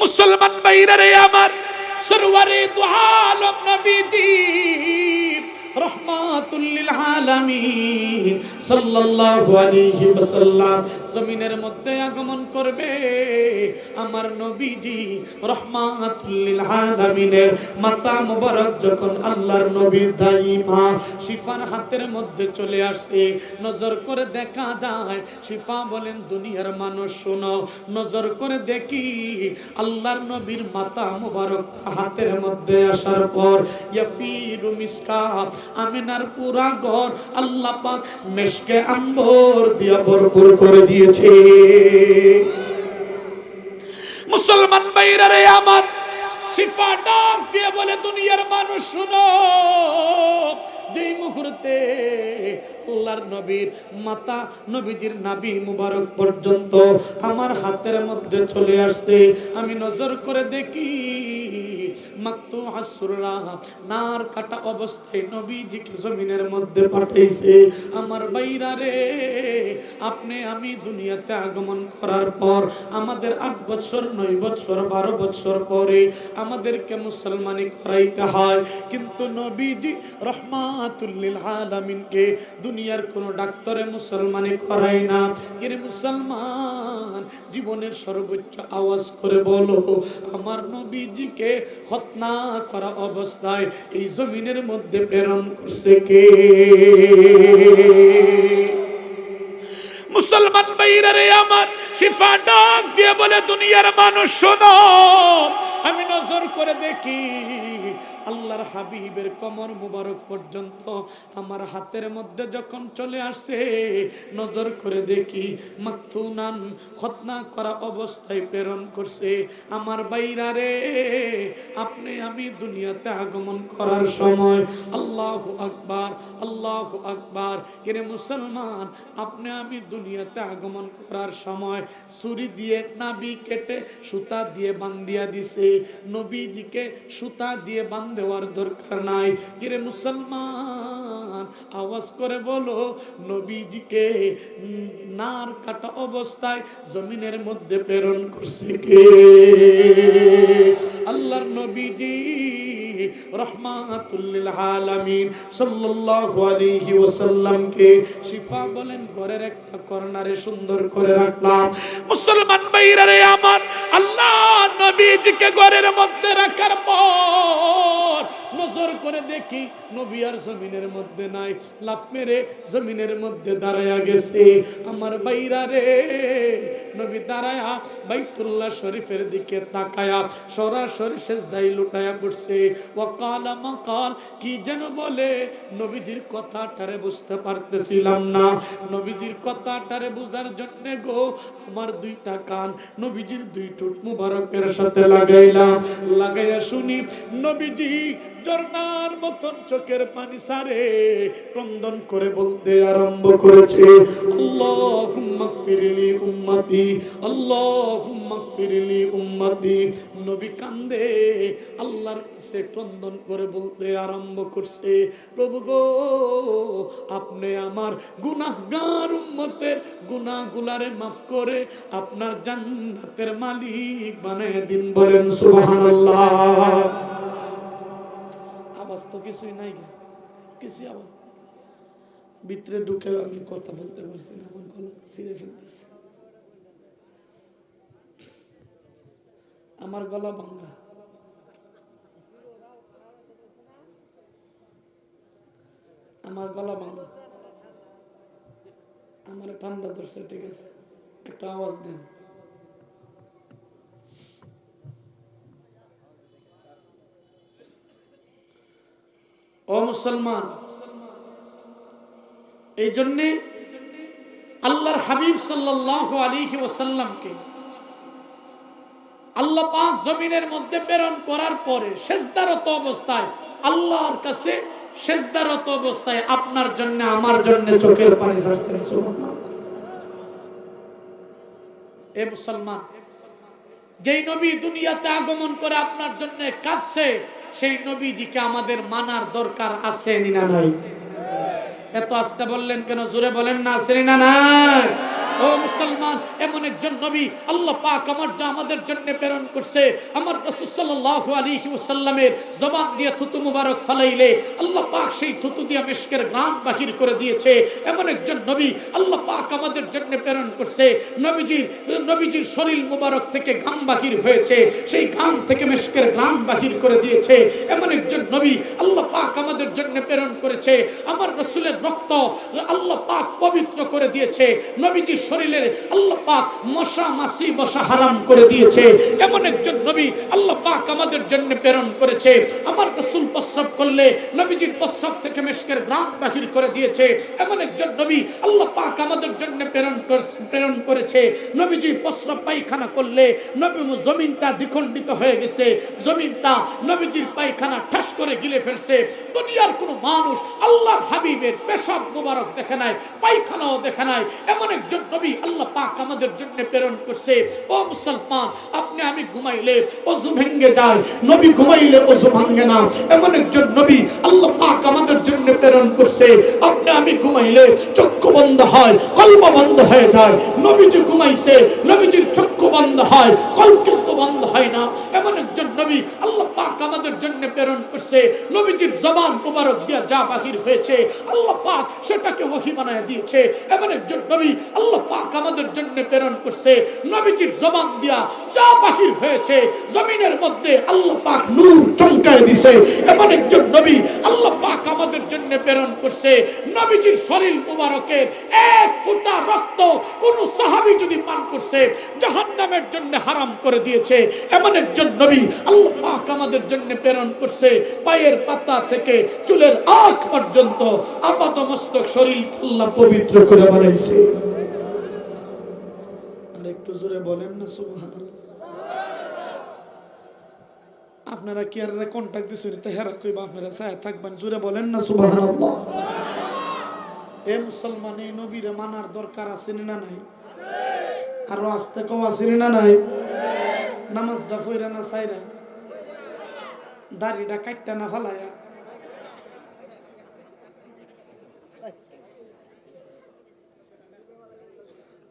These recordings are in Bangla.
মুসলমান বাইরে আমার সরওয়ারে দোহালম নবীজি। জমিনের মধ্যে আগমন করবে। আমার নবীজি রহমাতুল্লিল মাতা যখন আল্লাহর নবীর দাইমা শিফার হাতের মধ্যে চলে আসে, নজর করে দেখা যায়, শিফা বলেন, দুনিয়ার মানুষ শোনো, নজর করে দেখি আল্লাহর নবীর মাতা মুবারক হাতের মধ্যে আসার পর ইয়াফিরু মিসকা আমিনার পুরা ঘর আল্লাহ পাক মেশকে আম্বর দিয়া ভরপুর করে দিয়েছে। মুসলমান ভাইরা রে আমার শিফা ডাক দিয়ে বলে দুনিয়ার মানুষ শুনো। যেই মুহূর্তে আল্লাহর নবীর মাতা নবীজির নাবি মুবারক পর্যন্ত আমার হাতের মধ্যে চলে আসছে, আমি নজর করে দেখি নার কাটা অবস্থায় নবীজিকে জমিনের মধ্যে পাঠাইছে। আমার বাইরা রে, আপনি আমি দুনিয়াতে আগমন করার পর, আমাদের আট বছর, নয় বছর, বারো বছর পরে আমাদেরকে মুসলমানি করাইতে হয়। কিন্তু নবীজি রহমাতুল্লিল আলামিনকে দুনিয়ার কোন ডাক্তারে মুসলমানি করায় না। এর মুসলমান জীবনের সর্বোচ্চ আওয়াজ করে বলো, আমার নবীজিকে খতনা করা অবস্থায় এই জমিনের মধ্যে প্রেরণ করছে কে? মুসলমান ভাইরা আমার, শিফা ডাক দিয়ে বলে, দুনিয়ার মানুষ শোনো, আমি নজর করে দেখি আল্লাহর হাবিবের কমর মুবারক পর্যন্ত আমার হাতের মধ্যে যখন চলে আসে, নজর করে দেখি মাকথুনান খতনা করা অবস্থায় প্রেরণ করছে। আমার বাইরা রে, আপনি আমি দুনিয়াতে আগমন করার সময় আল্লাহ আকবার আল্লাহ আকবার। এরে মুসলমান, আপনি আমি দুনিয়াতে আগমন করার সময় ছুরি দিয়ে নাবি কেটে সুতা দিয়ে বান্ধিয়া দিছে, নবীজিকে সুতা দিয়ে বান্ধ দেওয়ার দরকার নাই। ইরে মুসলমান, আওয়াজ করে বলো, নবীজিকে নার কাটা অবস্থায় জমিনের মধ্যে প্রেরণ করছে কে? আল্লাহর নবীজি রহমাতুল্লিল আলামিন সাল্লাল্লাহু আলাইহি ওয়াসাল্লামকে শিফা বলেন, ঘরের একটা কর্নারে সুন্দর করে রাখলাম। মুসলমান ভাইরা রে আমার আল্লাহ নবীজিকে ঘরের মধ্যে রাখার পর নজর করে দেখি নবী আর জমিনের মধ্যে নাই। লাফ মেরে জমিনের মধ্যে দাঁড়ায়া গেছে। আমার বাইরা রে, নবী দাঁড়ায়া বাইতুল্লাহ শরীফের দিকে তাকায়া সরাসরি সেজদাই লুটায়া পড়ছে। ওয়াকাল, মাকাল, কি যেন বলে, নবীজির কথাটারে বুঝতে পারতেছিলাম না। নবীজির কথাটারে বুঝার জন্য গো, আমার দুইটা কান নবীজির দুই ঠোঁট মুবারকের সাথে লাগাইলাম। লাগাইয়া শুনি, নবীজি ঝর্ণার মতন চোখের পানি সারে ক্রন্দন করে বলতে আরম্ভ করেছে। আল্লাহুম্মা ফিরলি উম্মতি, আল্লাহুম্মা ফিরলি উম্মতি। নবী কান্দে, আল্লাহর কাছে ক্রন্দন করে বলতে আরম্ভ করছে। প্রভু গো, আপনি আমার গুনাহগার উম্মতের গুনাহগুলারে মাফ করে আপনার জান্নাতের মালিক বানায় দিন বলেন সুবহানাল্লাহ। তো কিছুই নাই গে। কিছুই নেই। ভিতরে ঢুকে আমি কথা বলতে পারছি না, আমার গলা ছিঁড়ে ফেলতেছে। আমার গলা ভাঙ্গা। আমার গলা ভাঙ্গা। আমার ঠান্ডা ধরছে, ঠিক আছে? একটা আওয়াজ দেন। ও মুসলমান, এই জন্যে আল্লাহর হাবিব সাল্লাল্লাহু আলাইহি ওয়াসাল্লামকে আল্লাহ পাক জমিনের মধ্যে প্রেরণ করার পরে সেজদারত অবস্থায় আল্লাহর কাছে সেজদারত অবস্থায় আপনার জন্য, আমার জন্য চোখের পানি ঝরছেন এ মুসলমান, যেই নবী দুনিয়াতে আগমন করে আপনার জন্য কাঁদছে সেই নবীজিকে আমাদের মানার দরকার আছে না নাই? এত আসতে বললেন কেন? জোরে বলেন না আছে না নাই? ও মুসলমান, এমন একজন নবী আল্লাহ পাক আমার আমাদের জন্য প্রেরণ করছে। আমার রাসূল সাল্লাল্লাহু আলাইহি জবান দিয়ে থুতু মুবারক ফালাইলে আল্লাহ পাক সেই থুতু দিয়ে মিশকের গ্রাম বাহির করে দিয়েছে। এমন একজন নবী আল্লাহ পাক আমাদের জন্য প্রেরণ করছে। নবীজির নবীজির শরীর মুবারক থেকে ঘাম বাহির হয়েছে। সেই ঘাম থেকে মিশকের গ্রাম বাহির করে দিয়েছে। এমন একজন নবী আল্লাহ পাক আমাদের জন্য প্রেরণ করেছে। আমার রসুলের রক্ত আল্লাহ পাক পবিত্র করে দিয়েছে। নবীজির শরীরের আল্লাহ পাক মশা মাসি মশা হারাম করে দিয়েছে। এমন একজন নবী আল্লাহ পাক আমাদের জন্য প্রেরণ করেছে। আমার রসুল প্রস্রাব করলে নবীজির প্রস্রাব থেকে মেশকের গ্রাম বাহির করে দিয়েছে। এমন একজন নবী আল্লাহ পাক আমাদের জন্য প্রেরণ প্রেরণ করেছে। নবীজি প্রস্রাব পায়খানা করলে নবী জমিনটা দ্বিখণ্ডিত হয়ে গেছে। জমিনটা নবীজির পায়খানা ঠাস করে গিলে ফেলছে। দুনিয়ার কোনো মানুষ আল্লাহর হাবিবের পেশাব মোবারক দেখে নাই, পায়খানাও দেখে নাই। এমন একজন নবী আল্লাহ পাক আমাদের জন্য প্রেরণ করছে। ও মুসলমান, আপনি আমি ঘুমাইলে অজু ভেঙ্গে যায়। নবী ঘুমাইলে অজু ভাঙ্গে না। এমন একজন নবী আল্লাহ পাক আমাদের জন্য প্রেরণ করছে। আপনি আমি ঘুমাইলে চক্ষু বন্ধ হয়, কল্প বন্ধ হয়ে যায়। নবীজি ঘুমাইছে, নবীজির চক্ষু বন্ধ হয়, কল্প কিন্তু বন্ধ হয় না। এমন একজন নবী আল্লাহ পাক আমাদের জন্য প্রেরণ করছে। নবীজির জবান মুবারক দিয়া যা বাহির হয়েছে, আল্লাহ পাক সেটাকে ওহি বানায় দিয়েছে। এমন একজন নবী আল্লাহ পাক আমাদের জন্য প্রেরণ করছে। নবীজির জবান দিয়া যা বাহির হয়েছে, জমিনের মধ্যে আল্লাহ পাক নূর চমকায় দিছে। এমন একজন নবী আল্লাহ পাক আমাদের জন্য প্রেরণ করছে। নবীজির শরীর মুবারকের এক ফোঁটা রক্ত কোন সাহাবী যদি পান করছে, জাহান্নামের জন্য হারাম করে দিয়েছে। এমন একজন নবী আল্লাহ পাক আমাদের জন্য প্রেরণ করছে। পায়ের পাতা থেকে চুলের আখ পর্যন্ত আপাত মস্তক শরীর আল্লাহ পবিত্র করে বানাইছে। একটু জোরে বলেন না, সুবহানাল্লাহ। আপনারা কি আর কন্টাক্ট দিছেন তা হেরা কইবা, আপনারা চায় থাকবেন, জোরে বলেন না, সুবহানাল্লাহ। এ মুসলমান, এই নবীরে মানার দরকার আছে না নাই? আরও আস্তে কও, আছে না নাই? নামাজটা ফইরা না চাইরা দাড়িটা কাটটা না ফালায়া?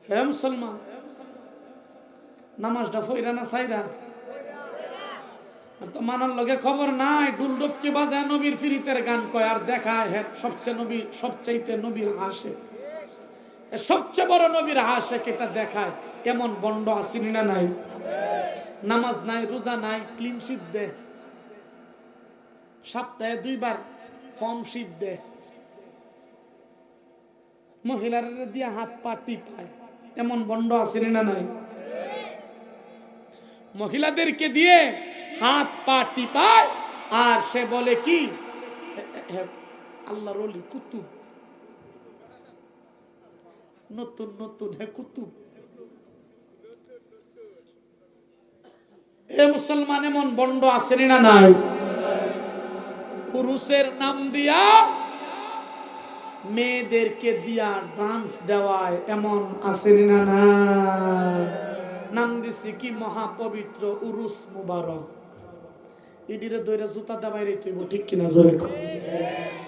হে মুসলমান নামাজটা ফইরা না আর তো মানার লগে খবর নাই ডুলডুফকি বাজায় নবীর ফিরিতের গান কয়, আর দেখায় হ্যাঁ সবচেয়ে নবী, সবচাইতে নবীর হাসে। সবচেয়ে বড় নবীর হাসে কেটা দেখায় এমন বন্ড আসিনি না নাই? নামাজ নাই, রোজা নাই ক্লিন শিপ দে। সপ্তাহে দুইবার ফর্ম শিপ দে। মহিলারা দিয়ে হাত পা টিপায়, এমন বন্ড আসেনি না নাই? মহিলাদেরকে দিয়ে হাত পা টিপায়, আর সে বলে কি? আল্লাহ রলি কুতুব। নতুন নতুন, হে কুতুব। এ মুসলমান এমন বন্ড আসেনি না নাই? পুরুষের নাম দিয়া মেয়েদেরকে দিয়া ডান্স দেওয়ায় এমন আসেনি না নাই? নাম দিছি কি মহাপবিত্র উরুস মুবারক। ইডিরে দইরা জুতা দাবাই রে তুইব ঠিক কিনা জোরে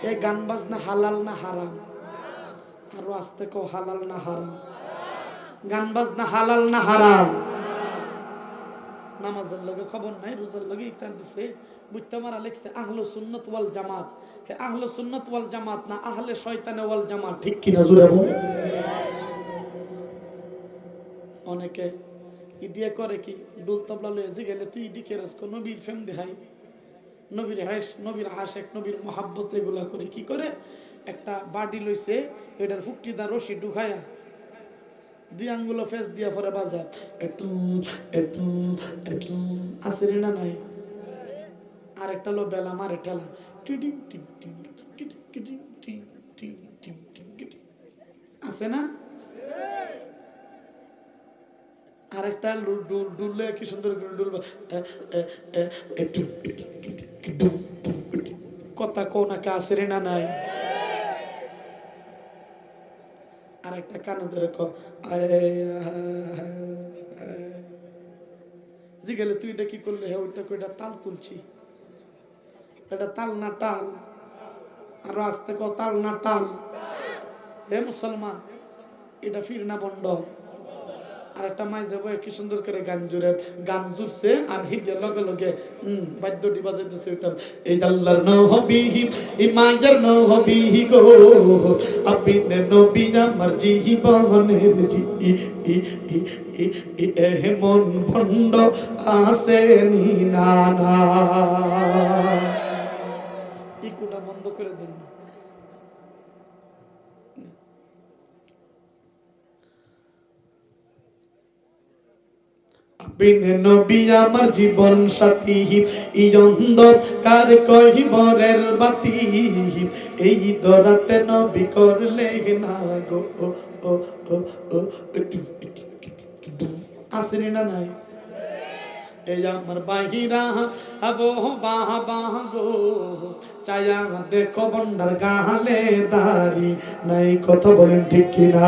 এই গান বাজনা হালাল না হারাম? আরও আস্তে কও হালাল না হারাম? গান বাজনা হালাল না হারাম? নামাজের লগে খবর নাই রোজার লগে ইফতার দিছে। বুঝতে মারা লিখছে আহলে সুন্নাত ওয়াল জামাত। হে আহলে সুন্নাত ওয়াল জামাত না আহলে শয়তানে ওয়াল জামাত ঠিক কিনা জোরে বল? অনেকে ইডিয়া করে কি ডুল তবলা লয়ে গেলে তুই ইডি কেরস কো নবীর ফেম দেখাই নবীর হাস নবীর হাসেক নবীর মহাব্বত এগুলা করে কি করে একটা বাডি লইছে এটার ফুকটিদার রশি ঢুকায়া দুই আঙ্গুলো ফেস দিয়া পরে একটু আসেনি না নাই আর একটা লো বেলা মারে ঠেলা টিডিং টিং টিং কিটিং কিটিং টিং টিং টিং টিং আছে না আরেকটা ডুল ডুললে কি সুন্দর করে ডুলবে। কথা কো নাকি আছে রে না নাই? আরেকটা কানে ধরে ক জি গেলে তুই এটা কি করলে? হে, ওইটা কইটা তাল তুলছি। এটা তাল না টাল? আর আস্তে ক তাল না টাল? হে মুসলমান, এটা ফির না বন্ড? আর একটা মাই যাব কি সুন্দর করে গান জুড়ে, গান জুড়ছে, আর হিজের লগে লগে বাদ্যটি বাজাইতেছে ওটা এই আল্লাহর নহবিহি এই মায়ের নহবিহি গো, আপনি নবী আমার জীবনের জি মন ভণ্ড আসেনি না না ইকুটা বন্ধ করে দিন বিনে নবী আমার জীবন সাথী। এই অন্ধকার কহিবরের বাতি। এই দরাতে নবী করলে না গো। আসেনি না নাই? এই আমার বাহিরা আবো বাহ বাহ গো। চায়া দেখো বন্ডার গাহালে দাড়ি। নাই কথা বলেন ঠিক কিনা?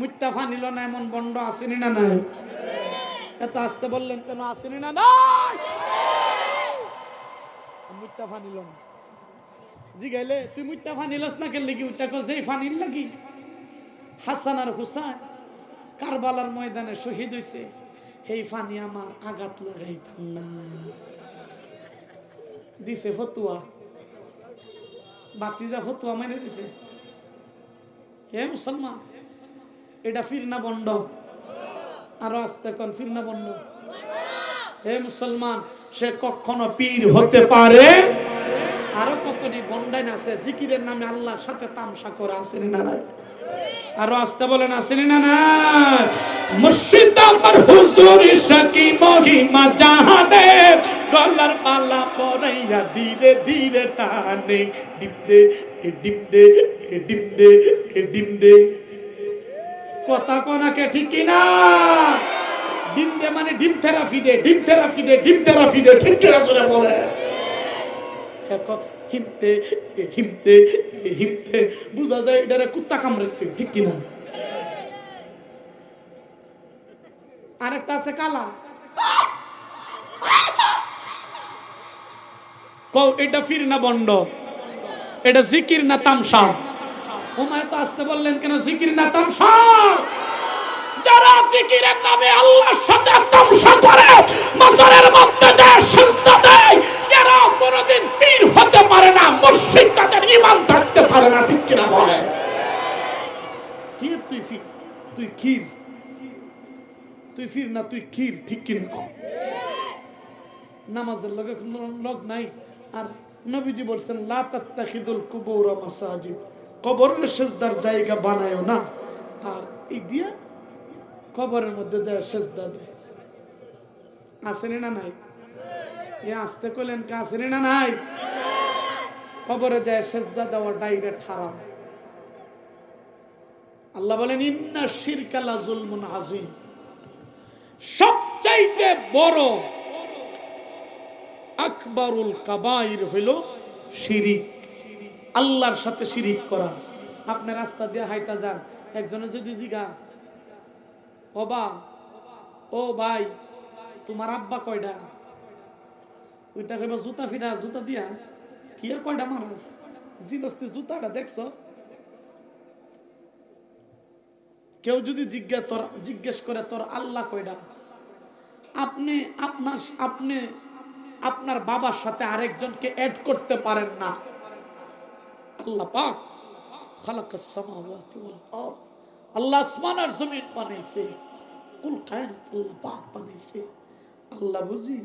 মুত্তা ফানিল না এমন বন্ড আসেনি না নাই? এত আসতে বললেন কেন আসেনি না নাই? মুত্তা ফানিল না। জিগাইলে, তুই মুত্তা ফানিলস না কেন উঠটা কছে এই ফানিল লাগি? হাসান আর হুসাইন কারবালার ময়দানে শহীদ হইছে। এই ফানি, আমার আঘাত লাগাইতাম না। দিছে ফতুয়া। বাতিজা ফতুয়া মেনে দিছে। হে মুসলমান এটা ফিরনা বন্ড। আরও আসতে কোন ফিরনা বন্ড? হে মুসলমান, সে কখনো পীর হতে পারে? আরও কতটি বন্ডাইন আছে? জিকিরের নামে আল্লাহর সাথে তামসা করে আসেনি না নাই? আরও আসতে বলেন আসেনি না না মুর্শিদ আমার হুজুর সকি মহিমা জাহানে গলার পালা পরাইয়া ধীরে ধীরে টানে। ডিম দে, এ ডিম দে, এ ডিম দে, এ ডিম দে। কথা কোনাকে ঠিক কিনা? ডিম দে মানে ডিম থেরাপি দে, ডিম থেরাপি দে, ডিম থেরাপি দে, ঠিক কিনা জোরে বলে? হিমতে হিমতে হিমতে, বুঝা যায় এটারে কুত্তা কামড়েছে ঠিক কিনা? আরেকটা আছে কালা। কও, এটা ফির না বন্ড? এটা জিকির না তামসা? ওমায় তো আসতে বললেন, কেন জিকির না, তামসা? যারা জিকিরের নামে আল্লাহর সাথে তামসা করে মধ্যে সিজদা দেয়, এরা কোনোদিন পীর হতে পারে না তাদের থাকতে পারে না, ঠিক কিনা বলে? কির তুই ফির, তুই কির তুই ফির না, তুই কির ঠিক কিনা নামাজের লগে লগ নাই, আর নবীজি বলছেন, লা কুবুর মাসাজিদ। কবরের সেজদার জায়গা বানায়ও না। আর এই দিয়া কবরের মধ্যে যায় সেজদা দেয়। আসেনি না নাই? এ আসতে কইলেন কে? আসেনি না নাই? কবরে যায় সেজদা দেওয়া ডাইরেক্ট হারাম। আল্লাহ বলেন, ইন্না শিরকালা জুলমুন আযীম। সবচাইতে বড় আকবরুল কাবাইর হইল শিরিক। আল্লাহর সাথে শিরিক করা। আপনি রাস্তা দিয়ে হাইটা যান, একজনে যদি জিগা ওবা ও ভাই, তোমার আব্বা কয়টা ওইটা কইবা জুতা ফিরা, জুতা দিয়া, কি আর কয়টা মারাস জিনস্তি জুতাটা দেখছ? কেউ যদি জিজ্ঞাসা তোর, জিজ্ঞেস করে তোর আল্লাহ কয়টা আপনি, আপনার আপনি, আপনার বাবার সাথে আরেকজনকে অ্যাড করতে পারেন না। আল্লাহ পাক ওয়াল আরদ। আল্লাহ আসমান আর জমিন বানাইছে কুল আল্লাহ পাক বানাইছে আল্লাহ বুঝি?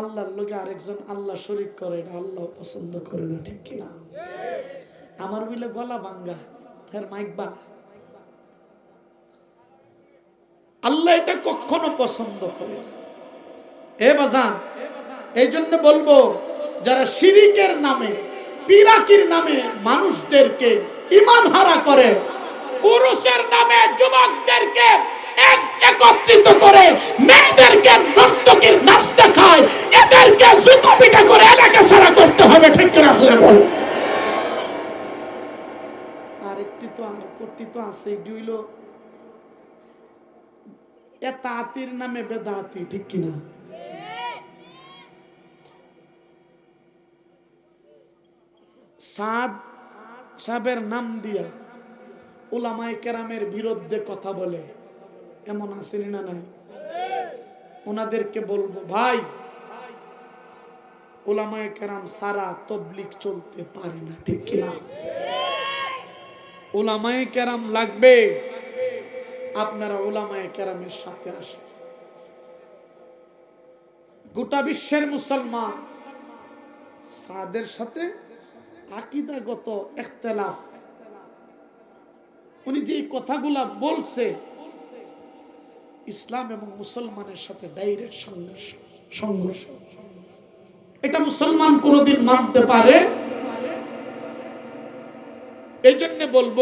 আল্লাহর আরেকজন আল্লাহ করে এটা আল্লাহ পছন্দ করে না, ঠিক আমার বলে গলা ভাঙ্গা এর মাইক বা আল্লাহ এটা কখনো পছন্দ করে এ বাজান, এই জন্য বলব, যারা শিরিকের নামে পিরাকির নামে মানুষদেরকে ইমান হারা করে, পুরুষের নামে যুবকদেরকে একত্রিত করে মেয়েদেরকে এদেরকে করে এলাকা সারা করতে হবে, ঠিক করে আসলে বল তো আর তো আছে, এটি এতাতির নামে বেদাতি, ঠিক কিনা? সাদ সাহেবের নাম দিয়া ওলামায় কেরামের বিরুদ্ধে কথা বলে। এমন আসেনি না নাই? ওনাদেরকে বলব, ভাই, ওলামায় কেরাম সারা তবলিক চলতে পারে না, ঠিক কিনা ওলামায় কেরাম লাগবে, আপনারা ওলামায় কেরামের সাথে আসেন। গোটা বিশ্বের মুসলমান সাদের সাথে আকিদাগত এখতলাফ। উনি যে কথাগুলা বলছে, ইসলাম এবং মুসলমানের সাথে ডাইরেক্ট সংঘর্ষ সংঘর্ষ। এটা মুসলমান কোনোদিন মানতে পারে? এই জন্য বলব,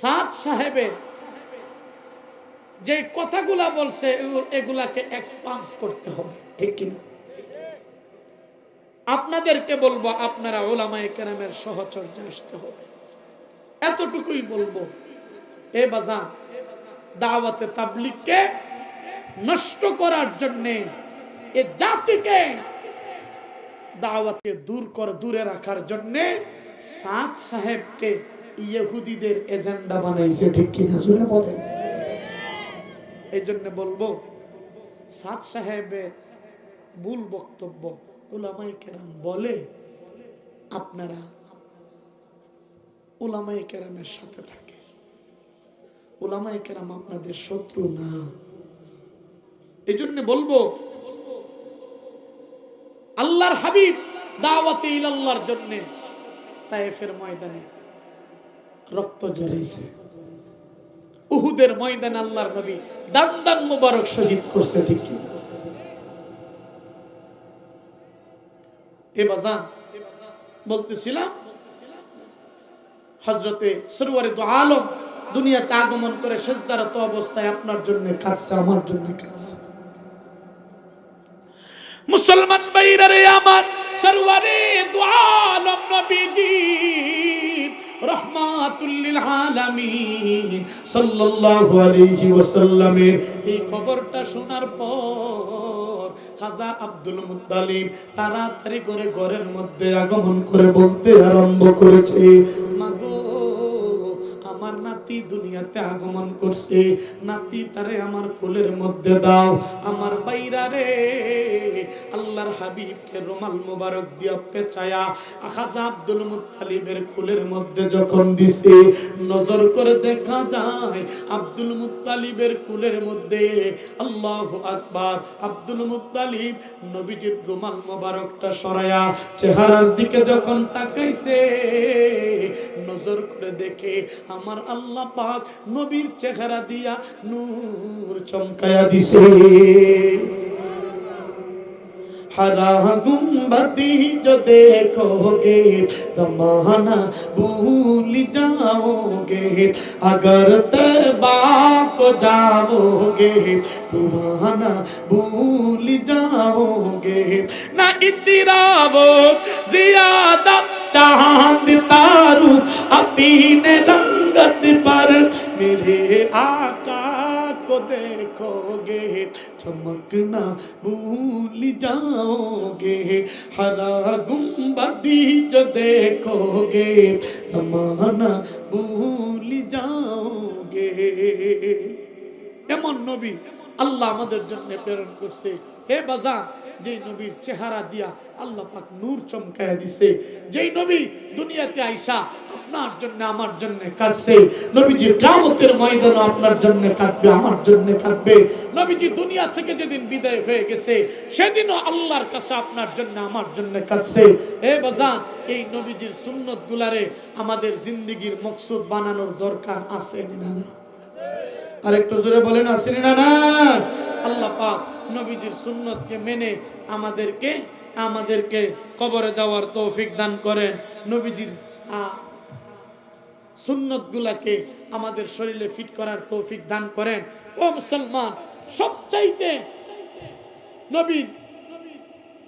সাদ সাহেবের যে কথাগুলা বলছে, এগুলাকে এক্সপান্স করতে হবে, ঠিক কিনা? আপনাদেরকে বলব, আপনারা ওলামায়ে কেরামের সহচর্যে আসতে হবে। এতটুকুই বলব। এ বাজান দাওয়াতে তাবলিগকে নষ্ট করার জন্যে এ জাতিকে দাওয়াতে দূর করে, দূরে রাখার জন্যে সাদ সাহেবকে ইহুদিদের এজেন্ডা বানাইছে, ঠিক কিনা জুড়ে বলেন। এই জন্য বলব, সাদ সাহেবের মূল বক্তব্য ওলামাই কেরাম বলে, আপনারা ওলামাই কেরামের সাথে থাকে ওলামাই কেরাম আপনাদের শত্রু না। এই জন্য বলব, আল্লাহর হাবিব দাওয়াতে ইলাল্লাহর জন্য তায়েফের ময়দানে রক্ত ঝরেছে উহুদের ময়দানে আল্লাহর নবী দান দান মুবারক শহীদ করছে, ঠিক কি এ বাজান বলতেছিলাম হজরতে সরোয়ারে তো আলম দুনিয়াতে আগমন করে শেষদারত অবস্থায় আপনার জন্য কাঁদছে, আমার জন্য কাঁদছে। মুসলমান ভাইরা রে আমার সরোয়ারে দু আলম নবীজি। রহমাতুল্লিল আলামিন সাল্লাল্লাহু আলাইহি ওয়াসাল্লামের এই খবরটা শোনার পর খাজা আব্দুল মুত্তালিব তাড়াতাড়ি করে ঘরের মধ্যে আগমন করে বলতে আরম্ভ করেছে নাতি দুনিয়াতে আগমন করছে। নাতিটারে আমার কোলের মধ্যে দাও। আমার বাইরা রে, আল্লাহর হাবিবকে রুমাল মুবারক দিয়া পেঁচায়া আখাজা আব্দুল মুত্তালিবের কোলের মধ্যে যখন দিছে, নজর করে দেখা যায় আব্দুল মুত্তালিবের কুলের মধ্যে আল্লাহ আকবার। আব্দুল মুত্তালিব নবীজির রুমাল মোবারকটা সরায়া চেহারার দিকে যখন তাকাইছে, নজর করে দেখে আমার আল্লাহ পাক নবীর চেহারা দিয়া নূর চমকায়া দিছে हरा गुम्बदी जो देखोगे जमाना भूल जाओगे अगर तबा को जाओगे तुम्हारा भूल जाओगे ना इतरावो ज्यादा चांद तारू अपने रंगत पर मेरे आका को देखोगे चमकना भूल जाओगे हरा गुम्बदी जो देखोगे समाना भूल जाओगे এমন নবী আল্লাহ আমাদের জন্য প্রেরণ করছে। হে বাজান, যেই নবীর চেহারা দিয়া আল্লাহ পাক নূর চমকায় দিছে। যেই নবী দুনিয়াতে আইসা আপনার জন্য আমার জন্য কাঁদছে। নবীজি কিয়ামতের ময়দানে আপনার জন্য কাঁদবে, আমার জন্য কাঁদবে। নবীজি দুনিয়া থেকে যেদিন বিদায় হয়ে গেছে, সেদিনও আল্লাহর কাছে আপনার জন্য আমার জন্য কাঁদছে। হে বাজান, এই নবীজির সুন্নত গুলারে আমাদের জিন্দিগির মকসুদ বানানোর দরকার আছে না আর একটু জোরে বলেন, আসেনি না না। আল্লাহ পাক নবীজির সুন্নতকে মেনে আমাদেরকে আমাদেরকে কবরে যাওয়ার তৌফিক দান করেন। নবীজির সুন্নত গুলাকে আমাদের শরীরে ফিট করার তৌফিক দান করেন। ও মুসলমান, সবচাইতে নবীর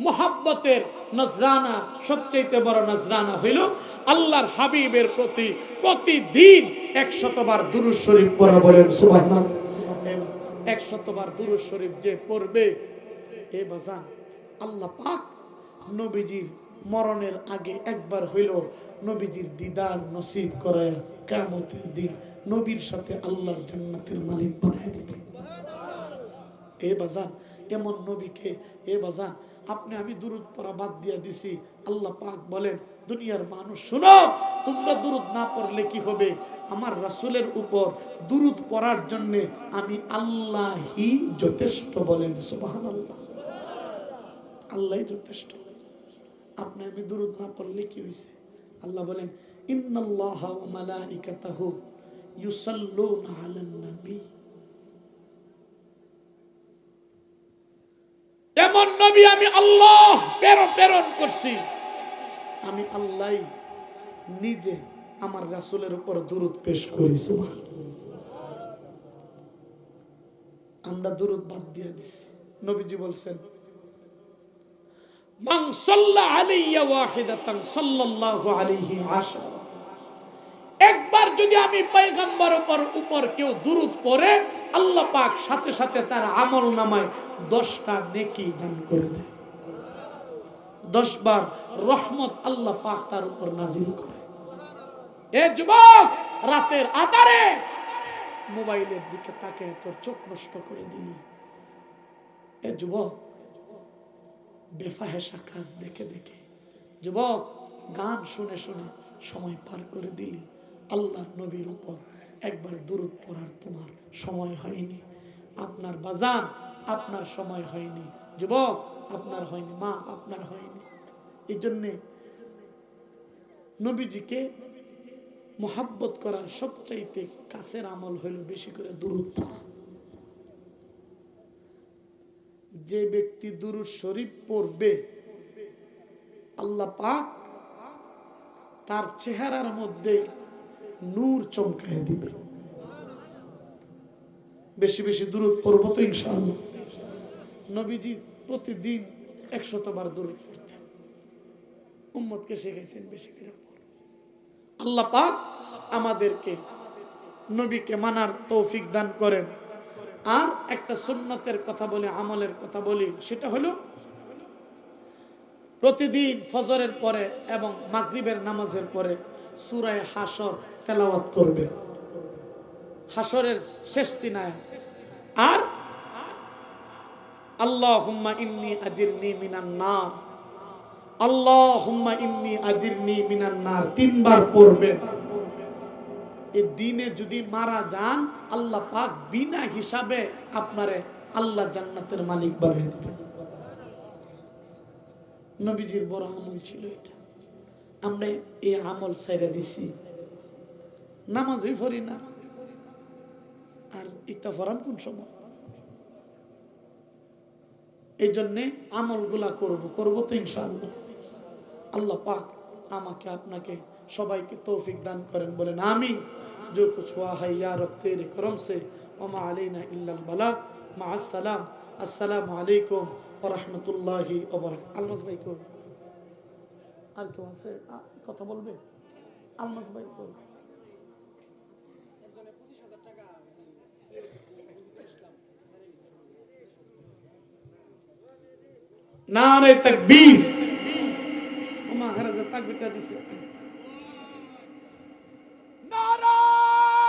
মোহাব্বতের নজরানা, সবচাইতে বড় নজরানা হইল আল্লাহর হাবিবের প্রতি প্রতিদিন একশতবার দুরুদ শরীফ পড়া বলেন, সুবহানাল্লাহ। একশতবার দুরুদ শরীফ যে পড়বে, এ বাজান, আল্লাহ পাক নবীজির মরণের আগে একবার হইল নবীজির দিদার নসিব করায় কিয়ামতের দিন নবীর সাথে আল্লাহর জান্নাতের মালিক বানায় দিবে। এ বাজান, এমন নবীকে, এ বাজান আপনি আমি দুরুদ পড়া বাদ দিয়ে দিছি। আল্লাহ পাক বলেন, দুনিয়ার মানুষ, শুনো, তোমরা দুরুদ না পড়লে কি হবে? আমার রাসূলের উপর দুরুদ পড়ার জন্য আমি আল্লাহই যথেষ্ট বলেন, সুবহানাল্লাহ। আল্লাহ যথেষ্ট। আপনি আমি দুরুদ না পড়লে কি হয়েছে আল্লাহ বলেন, ইন্নাল্লাহ ওয়া মালাইকাতাহু ইউসাল্লুনা আলান নবী এমন নবী আমি আল্লাহ প্রেরণ প্রেরণ করছি। আমি আল্লাহ নিজে আমার রাসূলের উপর দুরুদ পেশ করি আমরা দুরুদ বাদ দিয়ে দিছি। নবীজি বলছেন, মান সাল্লা আলাইয়া ওয়াহিদাতান সাল্লাল্লাহু আলাইহি একবার যদি আমি পয়গম্বর উপর উপর কেউ দুরুদ পড়ে, আল্লাহ পাক সাথে সাথে তার আমল নামায় দশটা নেকি দান করে দেয়। দশ বার রহমত আল্লাহ পাক তার উপর নাজিল করে। এ যুবক, রাতের আতারে মোবাইলের দিকে তাকে তোর চোখ নষ্ট করে দিলি। এ যুবক, বেফাহেসা কাজ দেখে দেখে। যুবক, গান শুনে শুনে সময় পার করে দিলি। আল্লাহর নবীর উপর একবার দূরত পড়ার তোমার সময় হয়নি। আপনার বাজান আপনার সময় হয়নি। যুবক, আপনার হয়নি। মা, আপনার হয়নি। এই জন্যে নবীজিকে মোহাব্বত করার সবচাইতে কাছের আমল হইল বেশি করে দূরত পড়া। যে ব্যক্তি দুরুদ শরীফ পড়বে, আল্লাহ পাক তার চেহারার মধ্যে নূর চমকায় দিবে। বেশি বেশি দূরত পড়ব তো নবীজি প্রতিদিন একশত বার দূরত পড়তেন। উম্মতকে শিখাইছেন বেশি করে আল্লাহ পাক আমাদেরকে, নবীকে মানার তৌফিক দান করেন। আর একটা সুন্নতের কথা বলি, আমলের কথা বলি, সেটা হলো প্রতিদিন ফজরের পরে এবং মাগরিবের নামাজের পরে সুরায় হাসর তেলাওয়াত করবে হাসরের শেষ দিনায়। আর আজিরনি মিনান নার। আজিরনি মিনান নার। তিনবার এই দিনে যদি মারা যান, আল্লাহ পাক বিনা হিসাবে আপনারে আল্লাহ জান্নাতের মালিক বানিয়ে দিবেন। নবীজির বড় আমল ছিল এটা। আমরা এই আমল সাইরা দিছি নামাজই পড়ি না আর ইত্তা ফরাম কোন সময় এই জন্যে আমলগুলা করব করব তো ইনশাআল্লাহ আল্লাহ পাক আমাকে আপনাকে সবাইকে তৌফিক দান করেন বলেন আমি जो कुछ हुआ है या रब तेरे करम से वमा अलैना इल्ला अल बलाग मा अस्सलाम अस्सलामु আলাইকুম ওয়া রাহমাতুল্লাহি ওয়া বারাকাতুহু আলমাস ভাই কই আর কেউ আছে? কথা বলবে? আলমাস ভাই তাকবীর। তাকবীরটা দিছে। নারায়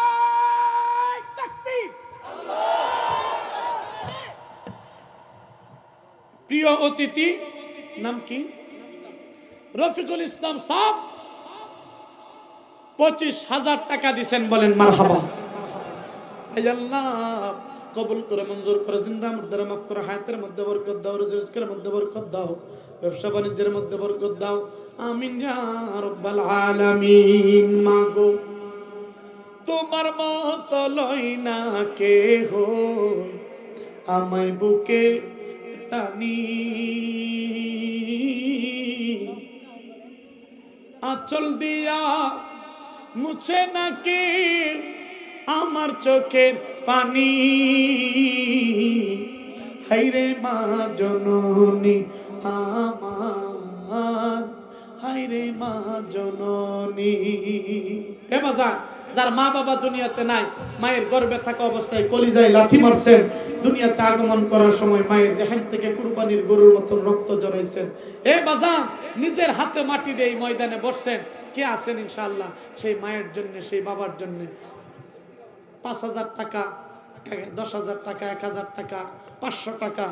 তাকবীর। প্রিয় অতিথি নাম কি? রফিকুল ইসলাম সাহ, পঁচিশ হাজার টাকা দিছেন বলেন আই আল্লাহ, কবুল করে, মঞ্জুর করে, জিন্দা মুদ্রা মাফ করে, হায়াতের মধ্যে বরকত দাও রিজিকের মধ্যে বরকত দাও, ব্যবসা বাণিজ্যের মধ্যে বরকত দাও। আমিন রাব্বাল আলামিন মাগো তোমার মত লই না কে হই, আমায় বুকে টানি। আচল দিয়া মুছে নাকি আমার চোখের পানি? হাইরে মা জননী, আমার। হাইরে মা জননী। এ বাজান যার মা বাবা দুনিয়াতে নাই, মায়ের গর্ভে থাকা অবস্থায় কলিজায় লাথি মারছেন। দুনিয়াতে আগমন করার সময় মায়ের রেহেম থেকে কুরবানির গরুর মতন রক্ত জড়াইছেন এ বাজান, নিজের হাতে মাটি দিয়ে ময়দানে বসছেন। কে আছেন ইনশাআল্লাহ? সেই মায়ের জন্য, সেই বাবার জন্য। পাঁচ হাজার টাকা, দশ হাজার টাকা, এক হাজার টাকা, পাঁচশো টাকা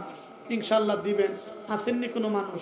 ইনশাল্লাহ দিবেন। আসেননি কোনো মানুষ?